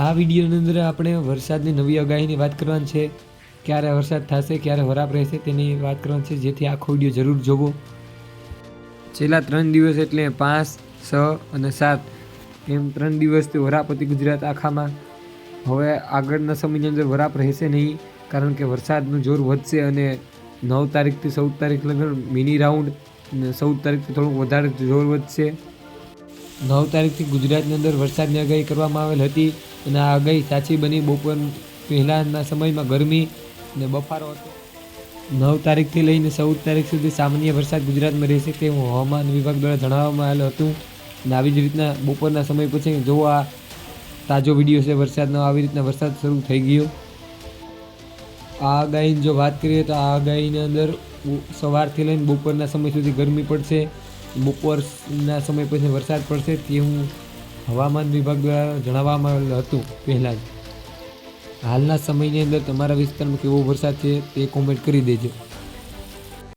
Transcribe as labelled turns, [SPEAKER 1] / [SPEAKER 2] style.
[SPEAKER 1] આ વિડીયોની અંદર આપણે વરસાદની નવી આગાહીની વાત કરવાની છે. ક્યારે વરસાદ થશે, ક્યારે વરાપ રહેશે તેની વાત કરવાની છે. જેથી આખો વીડિયો જરૂર જોવો. છેલ્લા ત્રણ દિવસ એટલે પાંચ, છ અને સાત એમ ત્રણ દિવસથી વરાપ હતી ગુજરાત આખામાં. હવે આગળના સમયની અંદર વરાપ રહેશે નહીં, કારણ કે વરસાદનું જોર વધશે અને નવ તારીખથી ચૌદ તારીખ લગન મિની રાઉન્ડ અને ચૌદ તારીખથી થોડુંક વધારે જોર વધશે. નવ તારીખથી ગુજરાતની અંદર વરસાદની આગાહી કરવામાં આવેલ હતી અને આ આગાહી સાચી બની બપોર પહેલાંના સમયમાં ગરમી અને બફારો હતો. નવ તારીખથી લઈને ચૌદ તારીખ સુધી સામાન્ય વરસાદ ગુજરાતમાં રહેશે તેવું હવામાન વિભાગ દ્વારા જણાવવામાં આવેલું હતું. અને આવી જ રીતના બપોરના સમય પછી જો આ તાજો વીડિયો છે વરસાદનો, આવી રીતના વરસાદ શરૂ થઈ ગયો. આ આગાહીની જો વાત કરીએ તો આ આગાહીની અંદર સવારથી લઈને બપોરના સમય સુધી ગરમી પડશે. બપોરના સમય પછી વરસાદ પડશે તે હું હવામાન વિભાગ દ્વારા જણાવવામાં આવેલું હતું પહેલાં જ. હાલના સમયની અંદર તમારા વિસ્તારમાં કેવો વરસાદ છે તે કોમેન્ટ કરી દેજો.